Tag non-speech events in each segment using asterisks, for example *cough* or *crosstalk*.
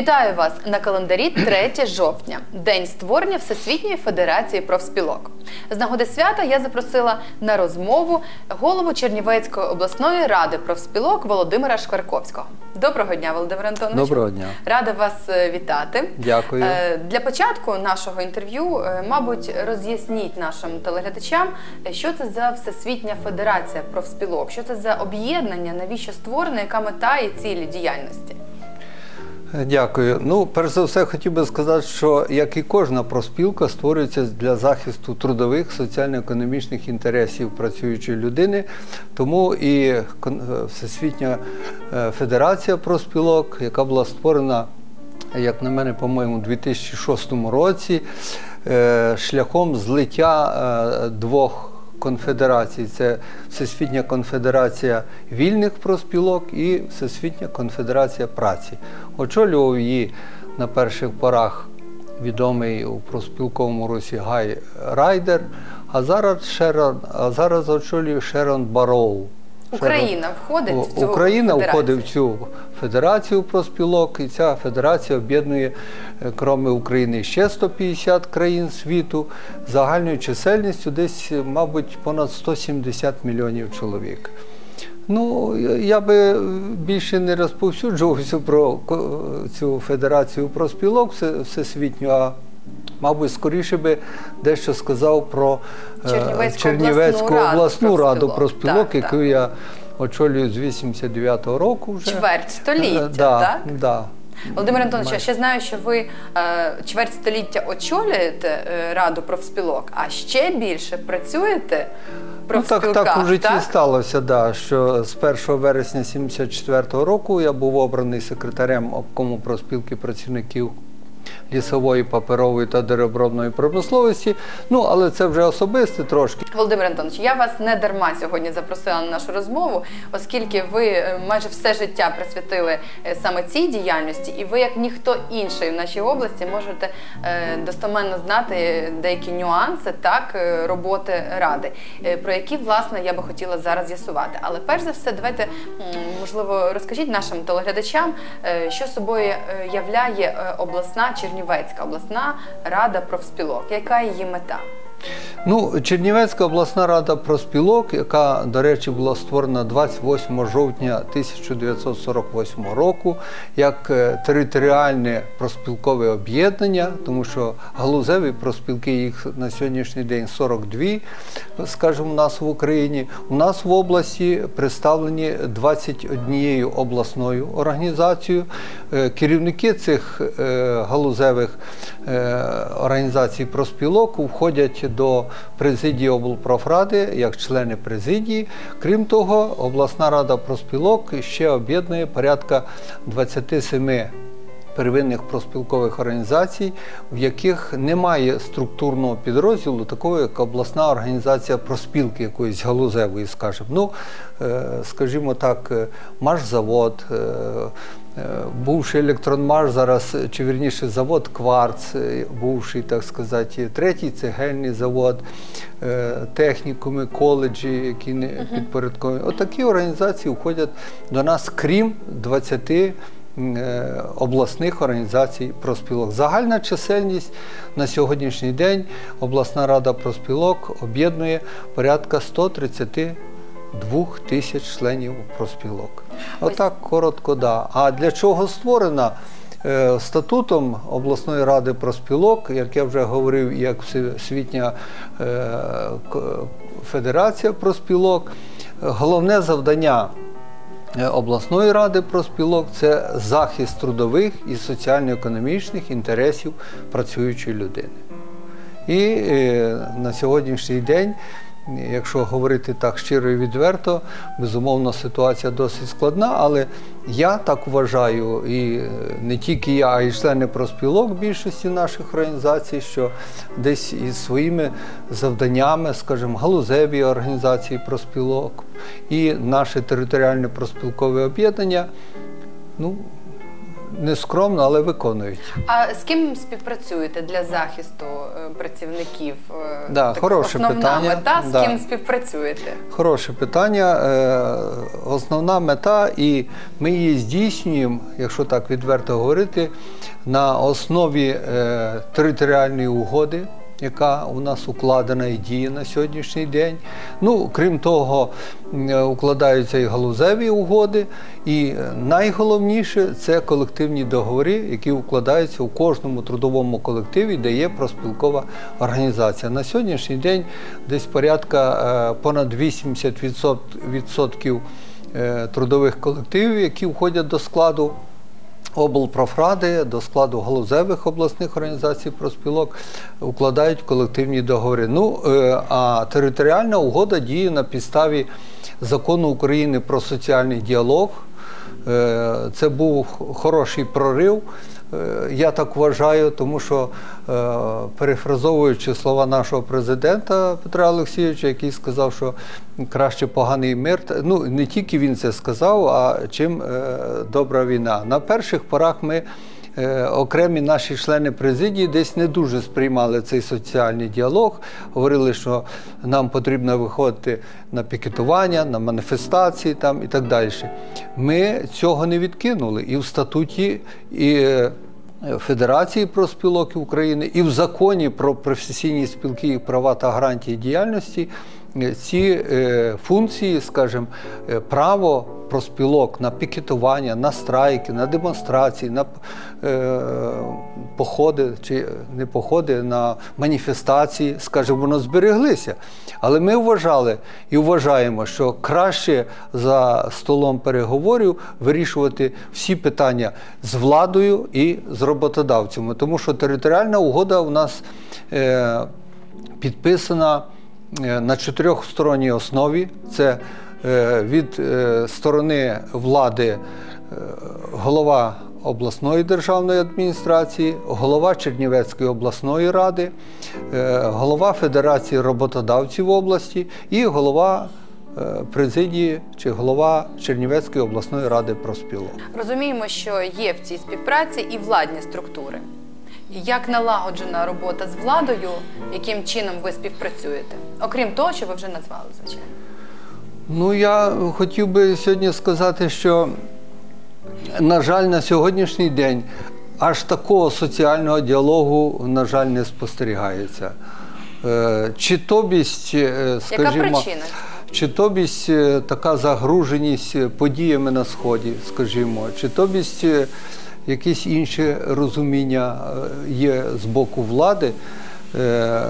Вітаю вас на календарі 3 жовтня, день створення Всесвітньої Федерації профспілок. З нагоди свята я запросила на розмову голову Чернівецької обласної ради профспілок Володимира Шкварковського. Доброго дня, Володимир Антонович. Доброго дня. Рада вас е, вітати. Дякую. Е, Для початку нашого інтерв'ю, е, мабуть, роз'ясніть нашим телеглядачам, що це за Всесвітня Федерація профспілок, що це за об'єднання, навіщо створена, яка мета і цілі діяльності. Дякую. Ну, перш за все, хотів би сказати, що як і кожна профспілка створюється для захисту трудових соціально-економічних інтересів працюючої людини. Тому і е, Всесвітня е, Федерація профспілок, яка була створена, як на мене, по-моєму, у 2006 році, е, шляхом злиття двох конфедерацій. Це Всесвітня конфедерація вільних профспілок і Всесвітня конфедерація праці. Очолював її на перших порах відомий у профспілковому русі Гай Райдер, а зараз, Шерон, а зараз очолює Шерон Бароу. Україна входить в цю Україна федерацію? входить в цю федерацію профспілок, і ця федерація об'єднує, е, крім України, ще 150 країн світу, загальною чисельністю десь, е, мабуть, понад 170 мільйонів чоловік. Ну, я- би е, більше не розповсюджувався про цю федерацію профспілок все- всесвітню, а мабуть, скоріше би дещо сказав про е, Чернівецьку Чернівецьку обласну раду обласну раду профспілок, Так, яку так. я очолюю з 89-го року вже. Чверть століття, Е, да, так? Да. Володимир Антонович, я ще знаю, що ви е, чверть століття очолюєте е, раду профспілок, а ще більше працюєте в Ну, так, так у житті так? сталося, да, що з 1 вересня 74-го року я був обраний секретарем обкому профспілки працівників лісової, паперової та деревообробної промисловості. Ну, але це вже особисте трошки. Володимир Антонович, я вас не дарма сьогодні запросила на нашу розмову, оскільки ви е, майже все життя присвятили е, саме цій діяльності, і ви, як ніхто інший в нашій області, можете е, достоменно знати деякі нюанси так роботи ради, про які власне я би хотіла зараз з'ясувати. Але перш за все, давайте можливо розкажіть нашим телеглядачам, що собою являє обласна Чернівецька обласна рада профспілок, яка її мета? Ну, Чернівецька обласна рада профспілок, яка, до речі, була створена 28 жовтня 1948 року як е, територіальне профспілкове об'єднання, тому що галузеві профспілки їх на сьогоднішній день 42, скажімо, у нас в Україні. У нас в області представлені 21 обласною організацією. Е, Керівники цих е, галузевих організацій профспілок входять до президії облпрофради як члени президії. Крім того, обласна рада профспілок ще об'єднує порядка 27 первинних профспілкових організацій, в яких немає структурного підрозділу, такого як обласна організація профспілки якоїсь галузевої, скажімо. Ну, е, скажімо так, е, Машзавод, е, е, бувший електронмаш, зараз, е, чи вірніше завод Кварц, е, бувший, так сказати, третій цегельний завод, е, технікуми, коледжі, які не підпорядковані. Отакі організації входять до нас, крім 20 е, обласних організацій профспілок. Загальна чисельність на сьогоднішній день обласна рада профспілок об'єднує порядка 132 тисяч членів профспілок. Отак коротко, да. А для чого створена? Е, Статутом обласної ради профспілок, як я вже говорив, як Всесвітня е, Федерація профспілок, головне завдання Е, обласної ради профспілок це захист трудових і соціально-економічних інтересів працюючої людини. І на сьогоднішній день, якщо говорити так щиро і відверто, безумовно ситуація досить складна, але я так вважаю, і не тільки я, а й члени профспілок більшості наших організацій, що десь із своїми завданнями, скажімо, галузеві організації профспілок і наше територіальне профспілкове об'єднання, ну, не скромно, але виконують. А з ким співпрацюєте для захисту е, працівників? Да, Да, хороше основна питання. мета, з Да. ким співпрацюєте? Хороше питання. Е, Основна мета, і ми її здійснюємо, якщо так відверто говорити, на основі е, територіальної угоди, яка у нас укладена і діє на сьогоднішній день. Ну, крім того, е, укладаються і галузеві угоди. І е, найголовніше це колективні договори, які укладаються у кожному трудовому колективі, де є проспілкова організація. На сьогоднішній день десь порядка е, понад 80% е, трудових колективів, які входять до складу облпрофради, до складу галузевих обласних організацій проспілок укладають колективні договори. Ну, е, а територіальна угода діє на підставі закону України про соціальний діалог. Е, Це був хороший прорив. Е, Я так вважаю, тому що е, перефразовуючи слова нашого президента Петра Олексійовича, який сказав, що краще поганий мир, ну не тільки він це сказав, а чим добра війна. На перших порах ми. Е, Окремі наші члени президії десь не дуже сприймали цей соціальний діалог. Говорили, що нам потрібно виходити на пікетування, на маніфестації там і так далі. Ми цього не відкинули і в статуті, і е, Федерації профспілок України, і в законі про професійні спілки, їх права та гарантії діяльності ці е, функції, скажімо, е, право профспілок на пікетування, на страйки, на демонстрації, на е, походи чи не походи, на маніфестації, скажімо, воно збереглися. Але ми вважали і вважаємо, що краще за столом переговорів вирішувати всі питання з владою і з роботодавцями, тому що територіальна угода у нас е, підписана е, на чотирьохсторонній основі. Це е, від е, сторони влади е, голова обласної державної адміністрації, голова Чернівецької обласної ради, е, голова Федерації роботодавців області і голова е, президії чи голова Чернівецької обласної ради профспілок. Розуміємо, що є в цій співпраці і владні структури. Як налагоджена робота з владою, яким чином ви співпрацюєте? Окрім того, що ви вже назвали, звичайно. Ну, я хотів би сьогодні сказати, що, на жаль, на сьогоднішній день аж такого соціального діалогу, на жаль, не спостерігається. Е, Чи тобість, е, скажімо, Яка причина? чи тобість е, така загруженість подіями на Сході, скажімо, чи тобість е, якісь інші розуміння е, є з боку влади. Е,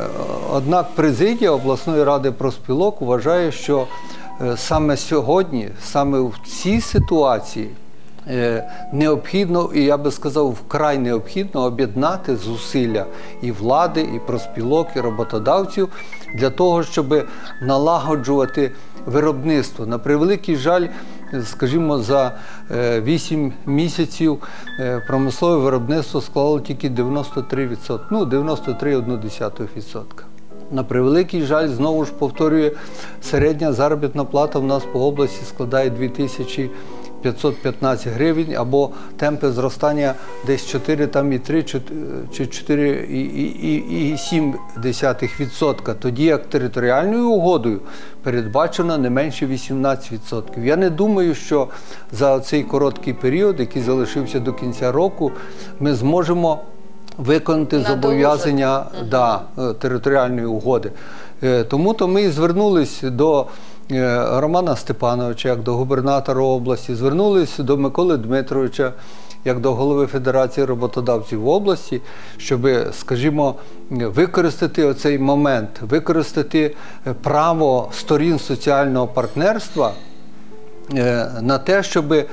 Однак президія обласної ради профспілок вважає, що е, саме сьогодні, саме в цій ситуації, необхідно, і я би сказав, вкрай необхідно об'єднати зусилля і влади, і профспілок, і роботодавців для того, щоб налагоджувати виробництво. На превеликий жаль, скажімо, за 8 місяців е, промислове виробництво склало тільки 93%, ну 93,1%. На превеликий жаль, знову ж повторюю, середня заробітна плата в нас по області складає 2515 гривень або темпи зростання десь 4 там і 3 чи 4,7%, тоді як територіальною угодою передбачено не менше 18%. Я не думаю, що за цей короткий період, який залишився до кінця року, ми зможемо виконати Надолужити. зобов'язання да, територіальної угоди. Е, Тому то ми і звернулись до Романа Степановича, як до губернатора області, звернулись до Миколи Дмитровича, як до голови Федерації роботодавців області, щоб, скажімо, використати оцей момент, використати е, право сторін соціального партнерства е, на те, щоб е,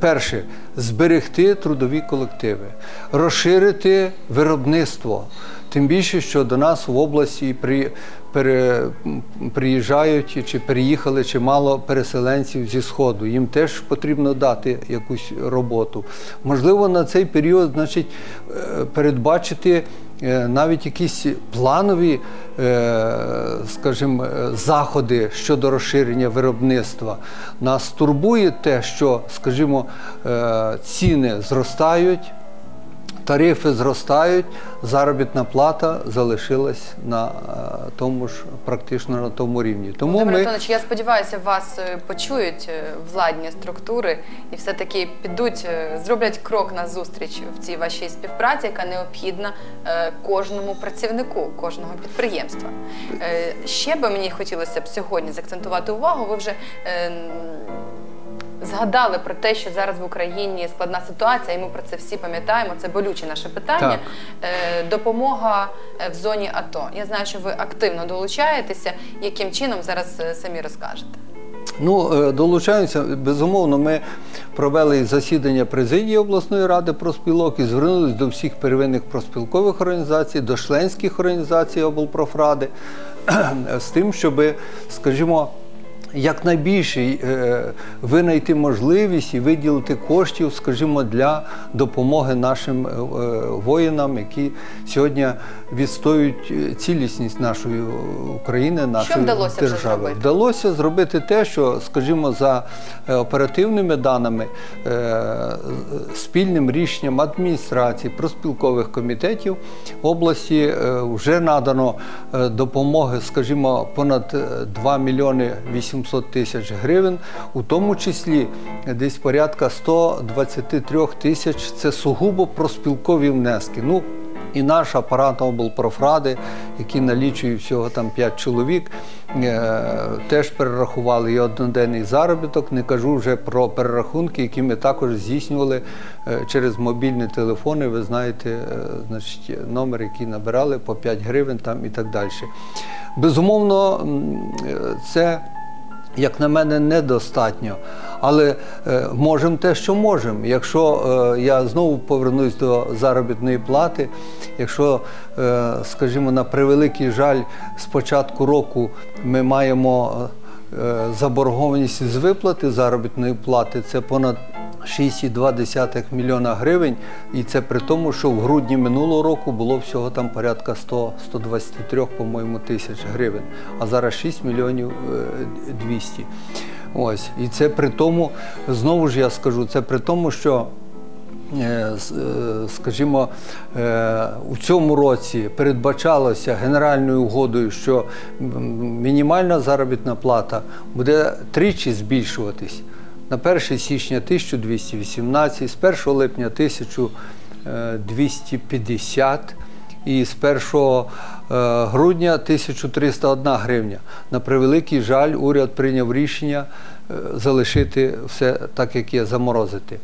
перше зберегти трудові колективи, розширити виробництво. Тим більше, що до нас в області при, пере, приїжджають чи переїхали чимало переселенців зі Сходу. Їм теж потрібно дати якусь роботу. Можливо, на цей період значить, е, передбачити е, навіть якісь планові, е, скажімо, заходи щодо розширення виробництва. Нас турбує те, що, скажімо, ціни зростають. Тарифи зростають, заробітна плата залишилась на е, тому ж практично на тому рівні. Тому Володимир ми Антонович, я сподіваюся, вас е, почують е, владні структури і все-таки підуть, зроблять крок на зустріч в цій вашій співпраці, яка необхідна кожному працівнику, кожного підприємства. Ще би мені хотілося б сьогодні закцентувати увагу. Ви вже згадали про те, що зараз в Україні складна ситуація, і ми про це всі пам'ятаємо. Це болюче наше питання. Так. Е, Допомога е, в зоні АТО. Я знаю, що ви активно долучаєтеся. Яким чином зараз е, самі розкажете? Ну, долучаємося. Безумовно, ми провели засідання президії обласної ради проспілок і звернулися до всіх первинних проспілкових організацій, до членських організацій облпрофради *clears throat* з тим, щоб, скажімо, якнайбільше винайти можливість і виділити коштів, скажімо, для допомоги нашим е, е, воїнам, які сьогодні відстоюють е, цілісність нашої України, нашої вдалося вже держави. зробити? Вдалося зробити те, що, скажімо, за оперативними даними, спільним рішенням адміністрації, проспілкових комітетів області вже надано допомоги, скажімо, понад е, 2 мільйони 800 тисяч гривень, у тому числі десь порядка 123 тисяч це сугубо проспілкові внески. Ну, і наш апарат облпрофради, який налічує всього там 5 чоловік, е, теж перерахували і одноденний заробіток. Не кажу вже про перерахунки, які ми також здійснювали е, через мобільні телефони. Ви знаєте, е, значить, номер, який набирали по 5 гривень там і так далі. Безумовно, це як на мене, недостатньо. Але е, можемо те, що можемо. Якщо е, я знову повернусь до заробітної плати, якщо, е, скажімо, на превеликий жаль, з початку року ми маємо заборгованість з виплати заробітної плати, це понад 6,2 мільйона гривень, і це при тому, що в грудні минулого року було всього там порядка 100-123, по-моєму, тисяч гривень, а зараз 6 мільйонів е, 200. Ось. І це при тому, знову ж я скажу, це при тому, що е, е, скажімо, е, у цьому році передбачалося генеральною угодою, що мінімальна заробітна плата буде тричі збільшуватись. На 1 січня 1218, з 1 липня 1250 і з 1 е, грудня 1301 гривня. На превеликий жаль, уряд прийняв рішення залишити все так, як є, заморозити.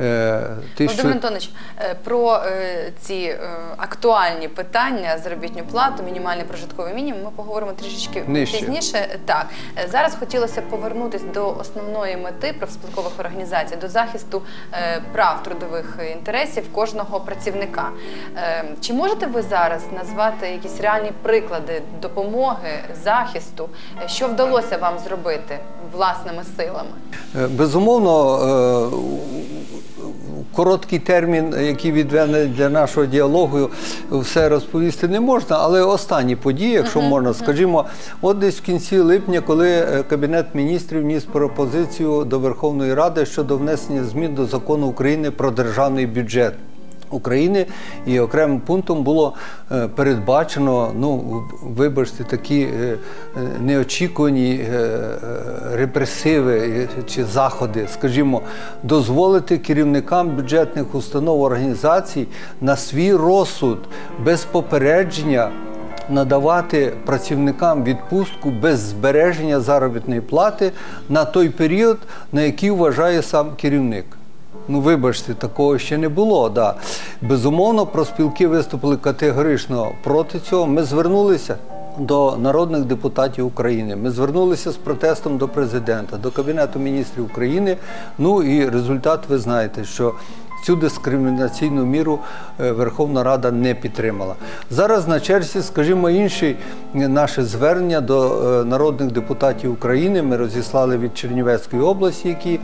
Е, Володимир Антонович, е, про е, ці е, актуальні питання заробітну плату, мінімальний прожитковий мінімум, ми поговоримо трішечки Нижче. пізніше. Так Е, зараз хотілося повернутися до основної мети профспілкових організацій, до захисту е, прав трудових інтересів кожного працівника. Е, Чи можете ви зараз назвати якісь реальні приклади допомоги, захисту, Е, що вдалося вам зробити власними силами? Е, Безумовно, е, короткий термін, який відведений для нашого діалогу, все розповісти не можна, але останні події, якщо можна, скажімо, от десь в кінці липня, коли е, Кабінет міністрів вніс пропозицію до Верховної Ради щодо внесення змін до закону України про державний бюджет. України і окремим пунктом було е, передбачено, ну вибачте, такі е, е, неочікувані репресиви чи заходи, скажімо, дозволити керівникам бюджетних установ організацій на свій розсуд без попередження надавати працівникам відпустку без збереження заробітної плати на той період, на який вважає сам керівник. Ну, вибачте, такого ще не було. Да. Безумовно, проспілки виступили категорично проти цього. Ми звернулися до народних депутатів України. Ми звернулися з протестом до президента, до Кабінету міністрів України. Ну і результат ви знаєте, що цю дискримінаційну міру е, Верховна Рада не підтримала. Зараз на черзі, скажімо, інші наше звернення до е, народних депутатів України. Ми розіслали від Чернівецької області, які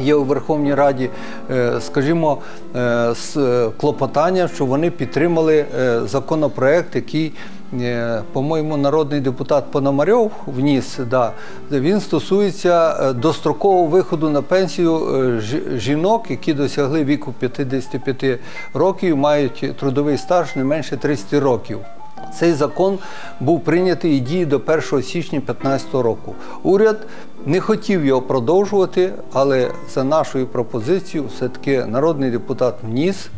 Є у Верховній Раді, е, скажімо, е, з е, клопотання, що вони підтримали е, законопроект, який, е, по-моєму, народний депутат Пономарьов вніс. Да, він стосується е, дострокового виходу на пенсію е, жінок, які досягли віку 55 років, мають трудовий стаж не менше 30 років. Цей закон був прийнятий і діє до 1 січня 2015 року. Уряд не хотів його продовжувати, але за нашою пропозицією, все-таки народний депутат вніс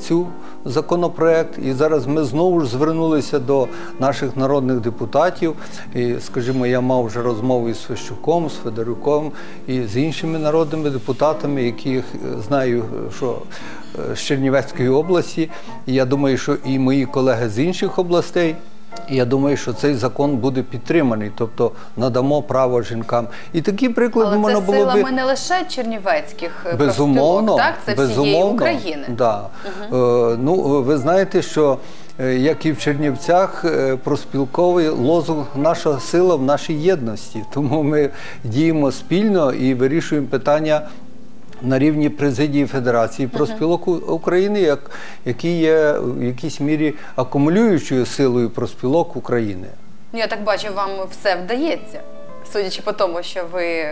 цю законопроект. І зараз ми знову ж звернулися до наших народних депутатів. І, скажімо, я мав вже розмову із Свищуком, з Федорюком і з іншими народними депутатами, яких е, знаю, що е, з Чернівецької області. І я думаю, що і мої колеги з інших областей. І я думаю, що цей закон буде підтриманий, тобто надамо право жінкам. І такі приклади Але можна це було би силами не лише чернівецьких е, безумовно, профспілок, так? Це всієї України. Да. Е, ну, ви знаєте, що е, як і в Чернівцях, проспілковий лозунг наша сила в нашій єдності. Тому ми діємо спільно і вирішуємо питання. На рівні президії Федерації проспілок України, як, які є в якійсь мірі акумулюючою силою проспілок України. Ну, я так бачу, вам все вдається. Судячи по тому, що ви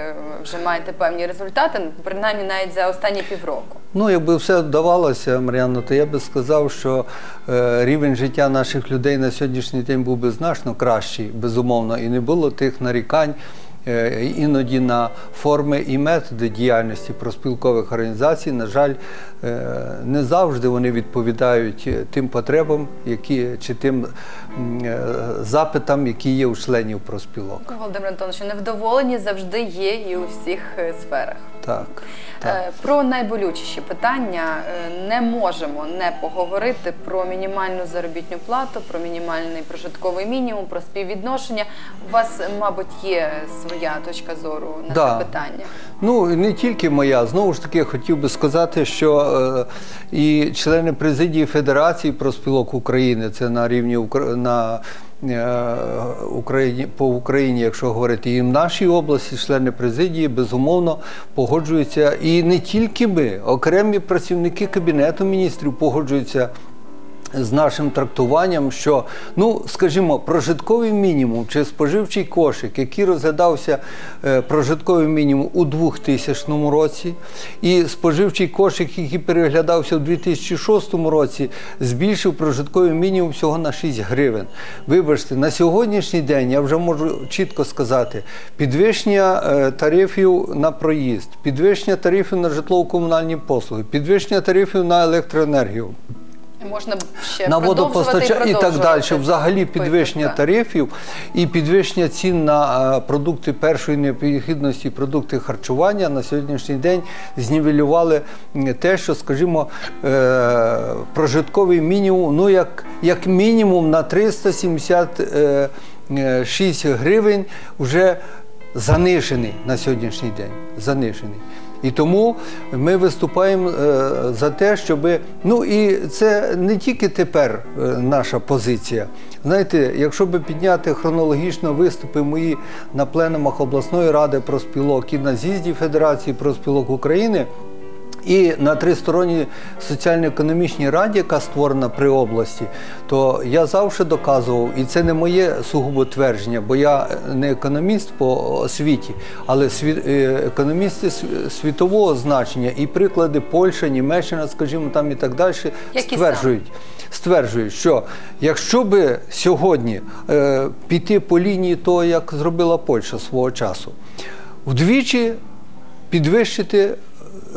вже маєте певні результати, принаймні навіть за останні півроку. Ну, якби все вдавалося, Мар'яно, то я би сказав, що е, рівень життя наших людей на сьогоднішній день був би значно кращий, безумовно, і не було тих нарікань. Е, Іноді на форми і методи діяльності проспілкових організацій, на жаль, е, не завжди вони відповідають е, тим потребам, які чи тим запитам, які є у членів проспілок. Ну, Володимир Антонович, невдоволені завжди є і у всіх сферах. Так, так. Про найболючіші питання не можемо не поговорити про мінімальну заробітну плату, про мінімальний прожитковий мінімум, про співвідношення. У вас, мабуть, є своя точка зору на Да. це питання. Ну не тільки моя. Знову ж таки, хотів би сказати, що е, і члени президії Федерації проспілок України, це на рівні на е, Україні по Україні, якщо говорити, і в нашій області, члени президії безумовно погоджуються. І не тільки ми, окремі працівники кабінету міністрів погоджуються з нашим трактуванням, що, ну, скажімо, прожитковий мінімум чи споживчий кошик, який розглядався е, прожитковий мінімум у 2000 році, і споживчий кошик, який переглядався у 2006 році, збільшив прожитковий мінімум всього на 6 гривень. Вибачте, на сьогоднішній день я вже можу чітко сказати: підвищення е, тарифів на проїзд, підвищення тарифів на житлово-комунальні послуги, підвищення тарифів на електроенергію Можна ще на водопостачання і так далі. Взагалі підвищення так. тарифів і підвищення цін на е, продукти першої необхідності, продукти харчування на сьогоднішній день знівелювали те, що, скажімо, е, прожитковий мінімум, ну як, як мінімум на 376 гривень вже занижений на сьогоднішній день. Занижений. І тому ми виступаємо е, за те, щоб ну і це не тільки тепер е, наша позиція. Знаєте, якщо би підняти хронологічно виступи мої на пленумах обласної ради проспілок і на з'їзді Федерації проспілок України. І на тристоронній соціально-економічній раді, яка створена при області, то я завжди доказував, і це не моє сугубо твердження, бо я не економіст по освіті, але е, економісти світового значення. І приклади Польща, Німеччина, скажімо, там і так далі, Які стверджують, стверджують, що якщо би сьогодні е, піти по лінії того, як зробила Польща свого часу, вдвічі підвищити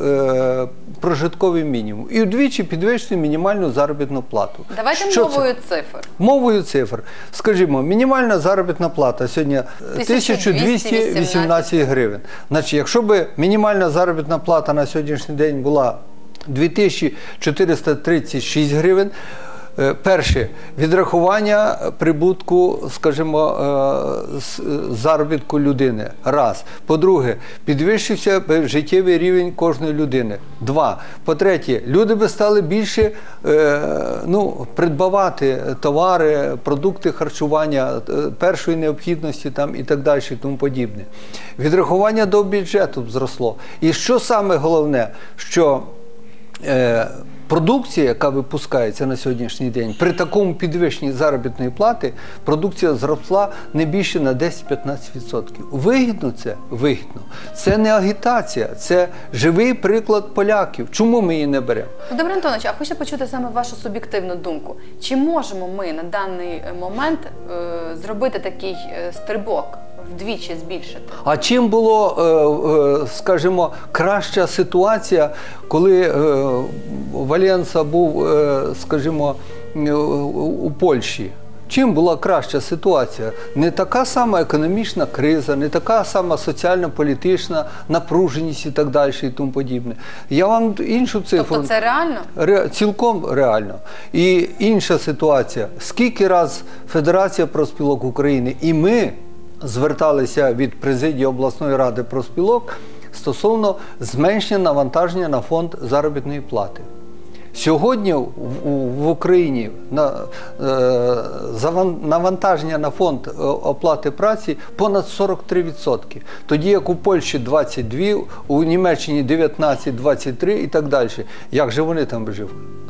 е, прожитковий мінімум і вдвічі підвищити мінімальну заробітну плату. Давайте Що це? мовою цифр. Мовою цифр. Скажімо, мінімальна заробітна плата сьогодні е, 1218 гривень. Значить, якщо б мінімальна заробітна плата на сьогоднішній день була 2436 гривень, Перше відрахування прибутку, скажімо, е, заробітку людини. Раз. По-друге, підвищився життєвий рівень кожної людини. Два. По-третє, люди би стали більше е, ну, придбавати товари, продукти харчування е, першої необхідності там, і так далі, і тому подібне. Відрахування до бюджету зросло. І що саме головне, що е, продукція, яка випускається на сьогоднішній день, при такому підвищенні заробітної плати, продукція зросла не більше на 10-15%. Вигідно це? Вигідно. Це не агітація, це живий приклад поляків. Чому ми її не беремо? Володимир Антонович, а хочу почути саме вашу суб'єктивну думку. Чи можемо ми на даний момент е, зробити такий е, стрибок, вдвічі збільшити? А чим було, е, е, скажімо, краща ситуація, коли е, Валенса був, скажімо, у Польщі? Чим була краща ситуація? Не така сама економічна криза, не така сама соціально-політична напруженість і так далі, і тому подібне. Я вам іншу цифру. Тобто це реально? Ре, цілком реально. І інша ситуація. Скільки раз Федерація профспілок України і ми зверталися від президії обласної ради профспілок стосовно зменшення навантаження на фонд заробітної плати. Сьогодні в, Україні е, навантаження на фонд е, оплати праці понад 43%. Тоді як у Польщі 22, у Німеччині 19, 23 і так далі. Як же вони там виживають?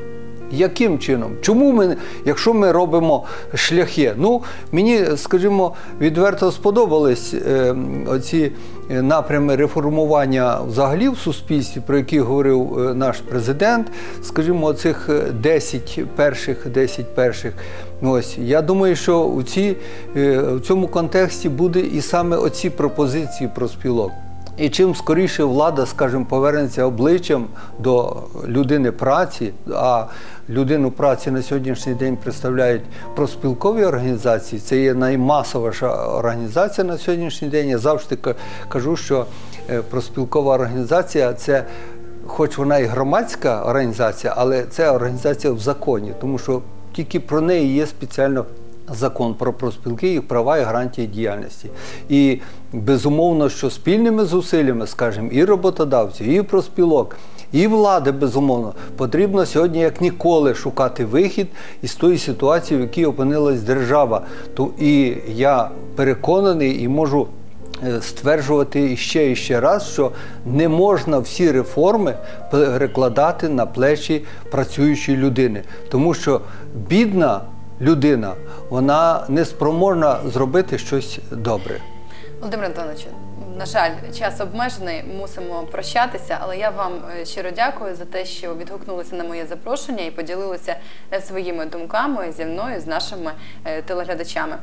Яким чином? Чому ми, якщо ми робимо шляхи? Ну, мені, скажімо, відверто сподобались е, оці е, напрями реформування взагалі в суспільстві, про які говорив е, наш президент. Скажімо, оцих е, 10 перших, 10 перших. Ось я думаю, що у ці, е, в цьому контексті буде і саме оці пропозиції про спілок. І чим скоріше влада, скажімо, повернеться обличчям до людини праці, а людину праці на сьогоднішній день представляють проспілкові організації, це є наймасовіша організація на сьогоднішній день. Я завжди кажу, що е, проспілкова організація це. Хоч вона і громадська організація, але це організація в законі, тому що тільки про неї є спеціально закон про профспілки, їх права і гарантії діяльності. І безумовно, що спільними зусиллями, скажімо, і роботодавців, і профспілок, і влади, безумовно, потрібно сьогодні як ніколи шукати вихід із тої ситуації, в якій опинилась держава. То і я переконаний і можу е, стверджувати іще і ще раз, що не можна всі реформи перекладати на плечі працюючої людини, тому що бідна людина вона не спроможна зробити щось добре. Володимир Антоновичу, на жаль, час обмежений, мусимо прощатися, але я вам е, щиро дякую за те, що відгукнулися на моє запрошення і поділилися е, своїми думками зі мною, з нашими е, телеглядачами.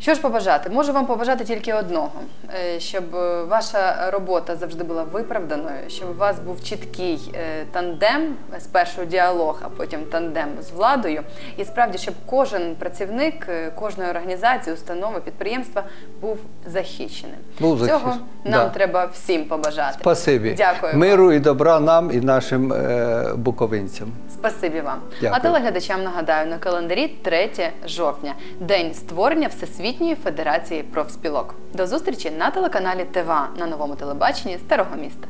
Що ж побажати? Можу вам побажати тільки одного, е, щоб е, ваша робота завжди була виправданою, щоб у вас був чіткий е, тандем, спершу діалог, а потім тандем з владою. І справді, щоб кожен працівник кожної організації, установи, підприємства був захищеним. Був Цього нам да. треба всім побажати. Спасибі. Дякую. вам. Миру і добра нам і нашим е, буковинцям. Спасибі вам. Дякую. А телеглядачам нагадаю на календарі 3 жовтня, день створення Всесвітньої Федерації профспілок. До зустрічі на телеканалі ТВА на новому телебаченні Старого міста.